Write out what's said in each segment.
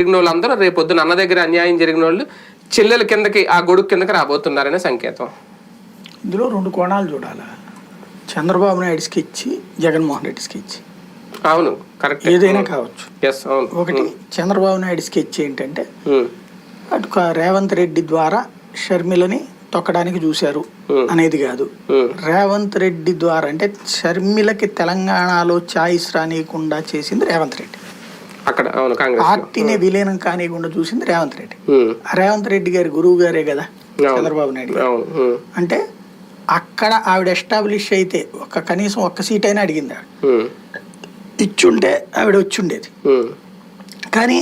జరిగిన వాళ్ళందరూ రేపు పొద్దున అన్న దగ్గర అన్యాయం జరిగిన వాళ్ళు చెల్లెల కిందకి ఆ గొడుగు కిందకి రాబోతున్నారనే సంకేతం. ఇందులో రెండు కోణాలు చూడాలి? Chandrababu Naidu sketch Jaganmohan Reddy sketch. అవును కరెక్ట్. ఏదైనా కావచ్చు. ఎస్ అవును. ఒకటి చంద్రబాబు నాయుడు స్కెచ్ ఏంటంటే అటు రేవంత్ రెడ్డి ద్వారా షర్మిలని తొక్కడానికి చూశారు. అనేది కాదు. రేవంత్ రెడ్డి ద్వారా అంటే షర్మిలకి తెలంగాణలో ఛాయిస్ రానియకుండా చేసింది రేవంత్ రెడ్డి. అక్కడ అవును కాంగ్రెస్ పార్టీని విలీనం కానియకుండా చూసింది రేవంత్ రెడ్డి. రేవంత్ రెడ్డి గారి గురువు గారే కదా. చంద్రబాబు నాయుడు అంటే అక్కడ ఆవిడ ఎస్టాబ్లిష్ అయితే ఒక కనీసం ఒక్క సీట్ అయినా అడిగింది ఇచ్చుంటే ఆవిడ వచ్చుండేది. కానీ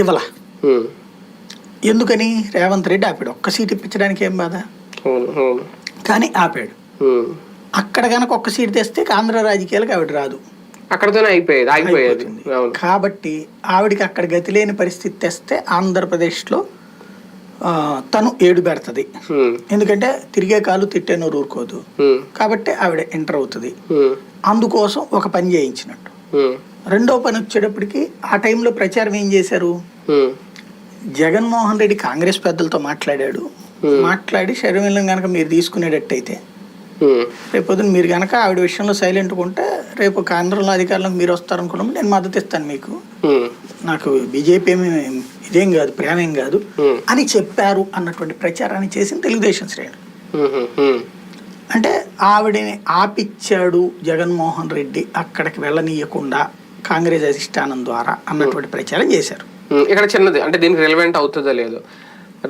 ఇవ్వలా. ఎందుకని? రేవంత్ రెడ్డి ఆపాడు. ఒక్క సీట్ ఇప్పించడానికి ఏం బాధ? కానీ ఆపాడు. అక్కడ కనుక ఒక్క సీట్ తెస్తే ఆంధ్ర రాజకీయాలకు ఆవిడ రాదు. అక్కడతోనే అయిపోయేది ఆగిపోయేది. కాబట్టి ఆవిడకి అక్కడ గతి లేని పరిస్థితి తెస్తే ఆంధ్రప్రదేశ్లో తను ఏడు పెడుతుంది. ఎందుకంటే తిరిగే కాలు తిట్టే నోరు ఊరుకోదు కాబట్టి ఆవిడ ఎంటర్ అవుతుంది. అందుకోసం ఒక పని చేయించినట్టు. రెండో పని వచ్చేటప్పటికి ఆ టైంలో ప్రచారం ఏం చేశారు? జగన్మోహన్ రెడ్డి కాంగ్రెస్ పెద్దలతో మాట్లాడాడు. మాట్లాడి షర్మిలను కనుక మీరు తీసుకునేటట్టయితే ఉమ్, రేపు పొద్దున్న మీరు కనుక ఆవిడ విషయంలో సైలెంట్గా ఉంటే రేపు కేంద్రంలో అధికారంలోకి మీరు వస్తారనుకున్నప్పుడు నేను మద్దతు ఇస్తాను మీకు. నాకు బీజేపీ ఏమి ఇదేం కాదు ప్రేమేం కాదు ఉమ్, అని చెప్పారు అన్నటువంటి ప్రచారాన్ని చేసిన తెలుగుదేశం శ్రేణులు. ఉమ్, అంటే ఆవిడని ఆపిచ్చాడు జగన్మోహన్ రెడ్డి అక్కడికి వెళ్ళనీయకుండా కాంగ్రెస్ అధిష్టానం ద్వారా అన్నటువంటి ప్రచారం చేశారు. ఇక్కడ చిన్నది అంటే దీనికి రిలవెంట్ అవుతుందో లేదో.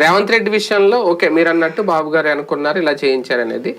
రేవంత్ రెడ్డి విషయంలో ఓకే మీరు అన్నట్టు బాబు గారు అనుకున్నారు ఇలా చేయించారు అనేది